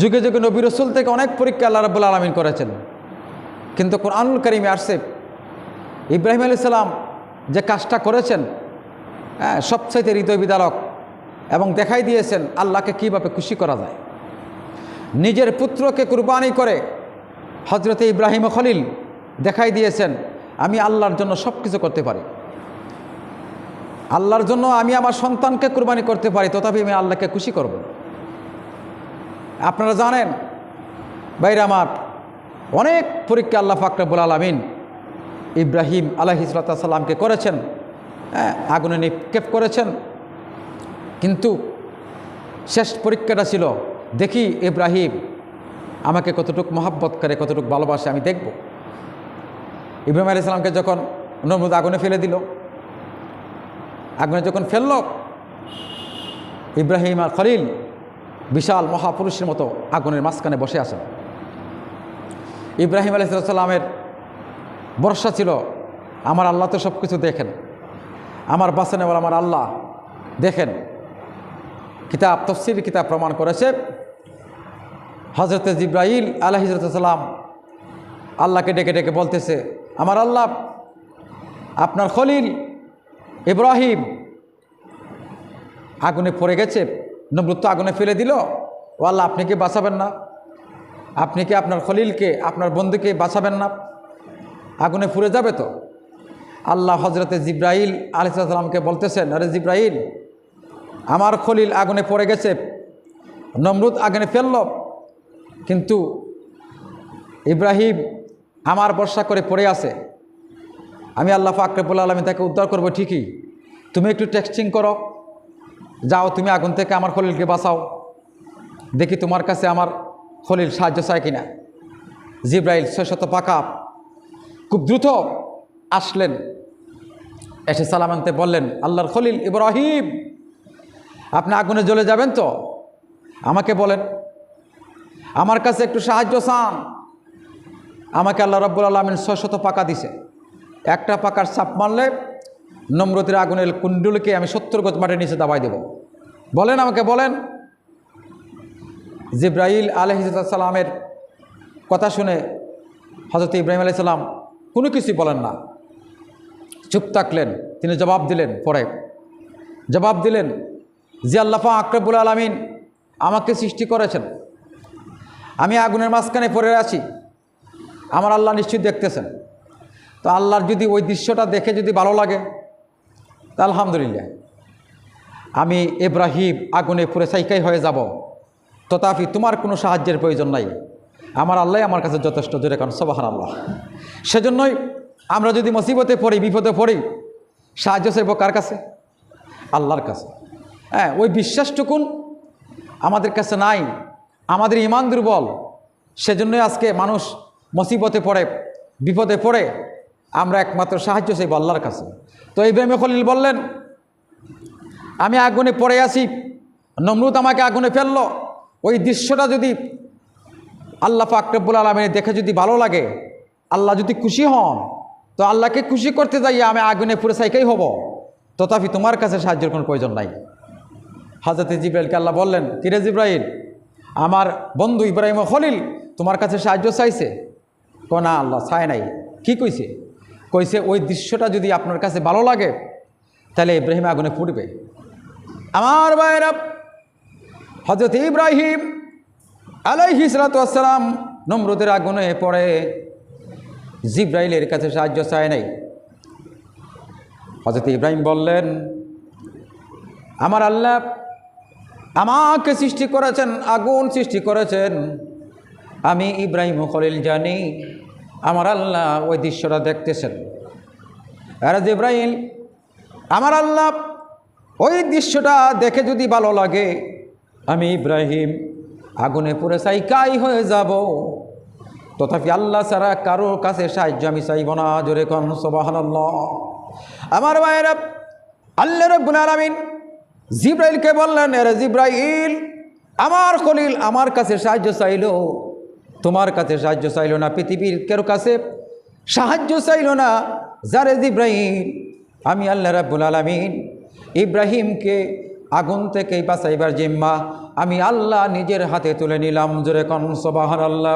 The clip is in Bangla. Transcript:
যুগে যুগে নবী রসুল থেকে অনেক পরীক্ষা আল্লাহ রাবুল আলমিন করেছেন। কিন্তু কোরআনুল করিমে আসছে ইব্রাহিম আলী সালাম যে কাজটা করেছেন হ্যাঁ সবচাইতে হৃদয় বিদারক এবং দেখাই দিয়েছেন আল্লাহকে কীভাবে খুশি করা যায়। নিজের পুত্রকে কুরবানি করে হজরতে ইব্রাহিম খলিল দেখাই দিয়েছেন, আমি আল্লাহর জন্য সব কিছু করতে পারি। আল্লাহর জন্য আমি আমার সন্তানকে কুরবানি করতে পারি, তথাপি আমি আল্লাহকে খুশি করব। আপনারা জানেন? বাইরে আমার, অনেক পরীক্ষা আল্লাহ ফাকরাবুল আলমিন ইব্রাহিম আলহিসাল্লামকে করেছেন। হ্যাঁ আগুনে নিক্ষেপ করেছেন। কিন্তু শেষ পরীক্ষাটা ছিল, দেখি ইব্রাহিম আমাকে কতটুক মহাব্বত করে, কতটুক ভালোবাসে, আমি দেখব। ইব্রাহিম আলি সালামকে যখন নমরুদ আগুনে ফেলে দিল, আগুনে যখন ফেলল, ইব্রাহিম আর খলিল বিশাল মহাপুরুষের মতো আগুনের মাঝখানে বসে আছেন। ইব্রাহিম আলি সাল্লামের ভরসা ছিল, আমার আল্লাহ তো সব কিছু দেখেন। আমার বাসনেওয়ালা, আমার আল্লাহ দেখেন। কিতাব তফসির কিতাব প্রমাণ করেছে হজরত জিব্রাহিল আলহিসাল্লাম আল্লাহকে ডেকে ডেকে বলতেছে, আমার আল্লাহ, আপনার খলিল ইব্রাহিম আগুনে পড়ে গেছে নমরুদ তো আগুনে ফেলে দিল। ও আল্লাহ, আপনি কি বাঁচাবেন না? আপনি কি আপনার খলিলকে, আপনার বন্ধুকে বাঁচাবেন না? আগুনে পুড়ে যাবে তো? আল্লাহ হজরতে জিব্রাহিল আলিসাল্লামকে বলতেছেন, আরে জিব্রাহিল আমার খলিল আগুনে পড়ে গেছে, নমরুদ আগুনে ফেলল, কিন্তু ইব্রাহিম আমার বর্ষা করে পড়ে আছে। আমি আল্লাহ ফাকরেবুল আলমী তাকে উদ্ধার করব ঠিকই। তুমি একটু টেক্সটিং করো। যাও, তুমি আগুন থেকে আমার খলিলকে বাঁচাও। দেখি তোমার কাছে আমার খলিল সাহায্য চায় কিনা। জিব্রাইল ছয়শত পাকা খুব দ্রুত আসলেন। এসে সালাম আনতে বললেন, আল্লাহর খলিল ইব্রাহিম, আপনি আগুনে জ্বলে যাবেন তো? আমাকে বলেন, আমার কাছে একটু সাহায্য চান। আমাকে আল্লাহ রব্বুল আলমিন ছয়শত পাকা দিছে। একটা পাকার চাপ মারলে নম্রতির আগুনের কুণ্ডুলকে আমি সত্তর গজ মাটির নিচে দাবাই দেব। বলেন আমাকে, বলেন। জিব্রাইল আলহিসাল্লামের কথা শুনে হজরত ইব্রাহিম আলি সাল্লাম কোনো কিছুই বলেন না। চুপ থাকলেন, তিনি জবাব দিলেন পরে। জবাব দিলেন যে আল্লাফা আকরবুল আলমিন আমাকে সৃষ্টি করেছেন। আমি আগুনের মাঝখানে পড়ে আছি, আমার আল্লাহ নিশ্চয়ই দেখতেছেন। তো আল্লাহর যদি ওই দৃশ্যটা দেখে যদি ভালো লাগে, তা আলহামদুলিল্লাহ। আমি এব্রাহিম আগুনে পুরে সাইকাই হয়ে যাব। তথাপি তোমার কোনো সাহায্যের প্রয়োজন নাই। আমার আল্লাহ আমার কাছে যথেষ্ট, জোরে কারণ সবাহান আল্লাহ সেজন্যই আমরা যদি মুসিবতে পড়ি, বিপদে পড়ি, সাহায্য চাইব কার কাছে? আল্লাহর কাছে। হ্যাঁ ওই বিশ্বাসটুকুন আমাদের কাছে নাই। আমাদের ইমান দুর্বল। সেজন্যই আজকে মানুষ মুসিবতে পড়ে, বিপদে পড়ে, আমরা একমাত্র সাহায্য চাইব আল্লাহর কাছে। তো এই ইব্রাহিম খলিল বললেন আমি আগুনে পড়ে আসি নমরুদ আমাকে আগুনে ফেলল। ওই দৃশ্যটা যদি আল্লাহ ফাকরবুল আলমিনে দেখে যদি ভালো লাগে, আল্লাহ যদি খুশি হন, তো আল্লাহকে খুশি করতে যাইয়া আমি আগুনে পুরে সাইকেই হব। তথাপি তোমার কাছে সাহায্যের কোনো প্রয়োজন নাই। হাজরতে জিব্রাইলকে আল্লাহ বললেন, কিরে জিব্রাইল, আমার বন্ধু ইব্রাহিম খলিল তোমার কাছে সাহায্য চাইছে? ক না, আল্লাহ চায় নাই। কি কইছে? কইছে, ওই দৃশ্যটা যদি আপনার কাছে ভালো লাগে, তাহলে ইব্রাহিম আগুনে পুড়বে। আমার ভাইরা হজরত ইব্রাহিম আলাইহি সালাতাম নমরুদের আগুনে পড়ে। জিব্রাইলের কাছে সাহায্য চায় নাই। হজরত ইব্রাহিম বললেন, আমার আল্লাহ আমাকে সৃষ্টি করেছেন, আগুন সৃষ্টি করেছেন। আমি ইব্রাহিম খলিল জানি, আমার আল্লাহ ওই দৃশ্যটা দেখতেছেন। আর ইব্রাহিম আমার আল্লাহ ওই দৃশ্যটা দেখে যদি ভালো লাগে, আমি ইব্রাহিম আগুনে পুরে সাইকাই হয়ে যাব। তথাপি আল্লাহ ছাড়া কারও কাছে সাহায্য আমি চাইব না, জোরে কন সবাহান আমার ভাইয়েরা, আল্লাহ রব্বুল আলমিন জিব্রাইলকে বললেন, এরে জিব্রাইল, আমার খলিল আমার কাছে সাহায্য চাইল। তোমার কাছে সাহায্য চাইল না, পৃথিবীর কেউ কাছে সাহায্য চাইল না। যারে জিব্রাহিম আমি আল্লাহ রাব্বুল আলমিন ইব্রাহিমকে আগুন থেকে বাঁচাইবার জিম্মা আমি আল্লাহ নিজের হাতে তুলে নিলাম। জোরে কন আল্লাহ